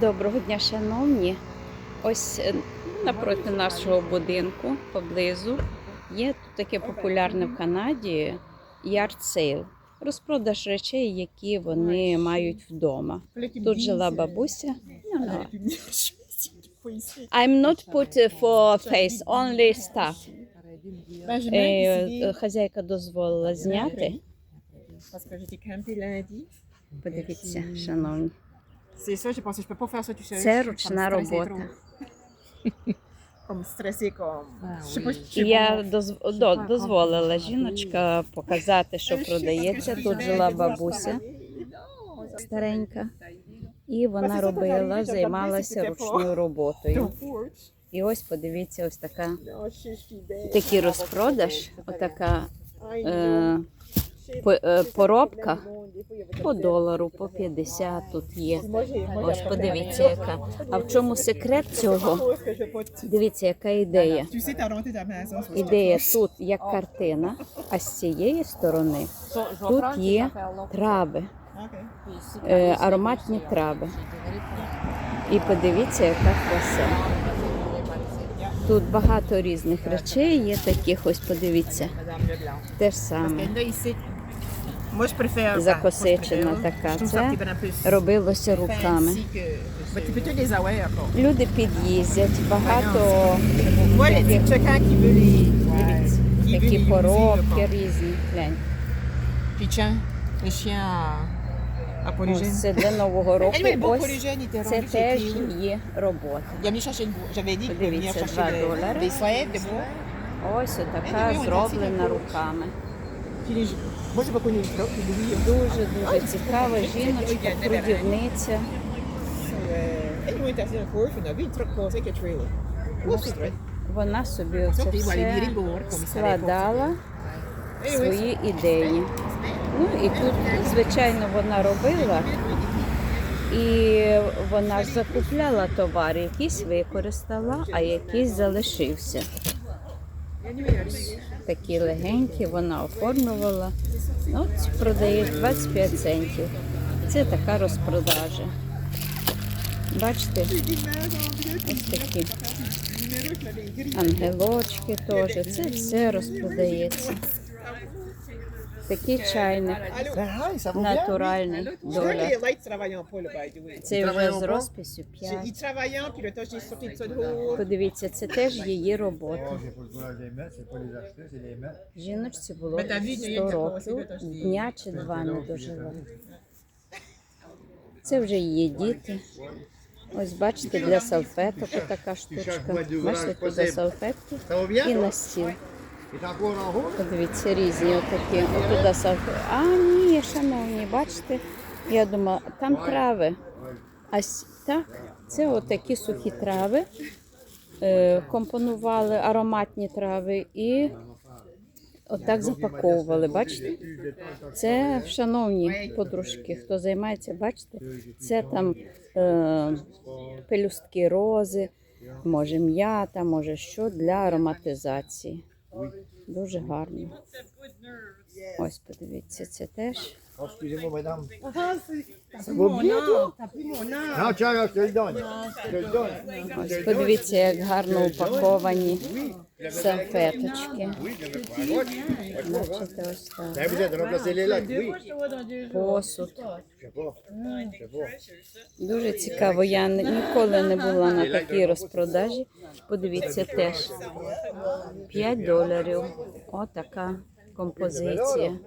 Доброго дня, шановні. Ось е, напроти нашого будинку поблизу є тут таке популярне в Канаді yard sale. Розпродаж речей, які вони мають вдома. Тут жила бабуся. Ну, ну. I'm not put for face, only stuff. Е, Хазяйка дозволила зняти. Подивіться, шановні. Це ручна робота. я дозволила жіночка показати, що продається. Тут жила бабуся. старенька, і вона робила, займалася ручною роботою. І ось подивіться, ось така такий розпродаж, отака е, поробка y avait по долару, по 50 тут є. Ось подивіться, яка. А в чому секрет цього? Дивіться, яка ідея. Ідея тут як картина, а з цієї сторони тут є трави. Е, ароматні трави. І подивіться, яка краса. Тут багато різних речей є таких, ось подивіться. Те ж саме. Закосичена така. Це робилося руками. Люди під'їздять, багато такі user, різні. Глянь. Ось це для нового року. Ось це теж її робота. Sèves de bois. Ось така зроблена руками. Puis Louis, Дуже дуже цікава жіночка, трудівниця. c'est vrai. Вона собі оце все складала свої ідеї. Ну і тут, звичайно, вона робила. І вона ж закупляла товар, якийсь використала, а якийсь залишився. Такі легенькі вона оформлювала. От продає 25 центів. Це така розпродажа. Бачите, ось такі ангелочки теж. Це все розпродається. Такий чайник натуральний way. Це вже з розписю J'ai- 5. Ils travaillant, puis le temps, j'ai sorti de ça de haut. Подивіться, це теж її робота. Жіночці було Та 100 років, дня чи два не дожила. Це вже її діти. Ось бачите, для салфеток така штучка. Бачите, туди салфетки і на стіл. Подивіться, різні отакі. Отуди салфетки. А, ні, шановні, бачите, я думала, там трави. А так, це отакі сухі трави. Е, компонували ароматні трави і отак запаковували. Бачите? Це, шановні подружки, хто займається, бачите, це там е, пелюстки рози, може м'ята, може що для ароматизації. Дуже гарно. Ось подивіться, це теж. Oh, excusez-moi, madame. Ça va bien, toi? Non, tiens, là, je te le donne. Je le donne. Ось подивіться, як гарно упаковані салфеточки. Бачите, ось так. Посуд. Дуже цікаво. Я ніколи не була на такій розпродажі. Подивіться теж. 5 доларів. Отака композиція.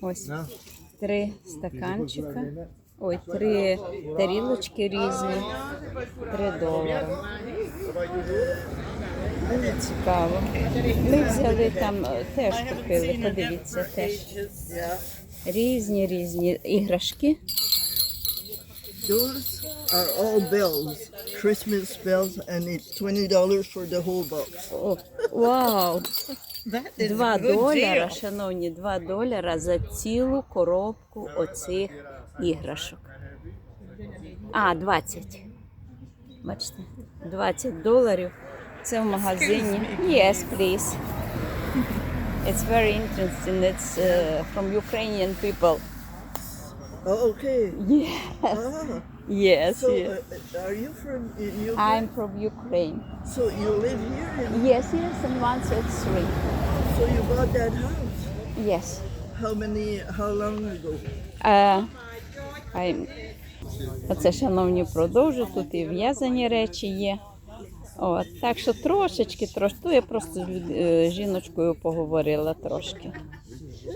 Ось три стаканчика. Ой, три тарілочки різні. Три долари. Дуже цікаво. Ми взяли там е, теж купили, подивіться теж. Різні різні іграшки. Those are all bells, Christmas bells, and it's twenty dollars for the whole box. О, вау! Два долара, шановні, два долара за цілу коробку оцих іграшок. А, 20. Бачите, 20 доларів. Це в магазині. Yes, please. It's very interesting. It's uh, from Ukrainian people. Oh, okay. Yes, Ah, yes, so yes. uh, are you from Ukraine? I'm from Ukraine. So you live here, in, Yes, yes, said three. so you bought that house. Yes. How many? How long ago? Е, хай. Оце, шановні, продовжу. Тут і в'язані речі є. От, так що трошечки, трошки. Я просто з е, жіночкою поговорила трошки.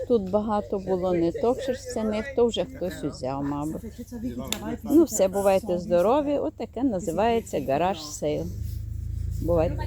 Тут багато було не то шерстяних, то вже хтось узяв, мабуть. Ну, все, бувайте здорові. отаке таке називається гараж сейл. Бувайте.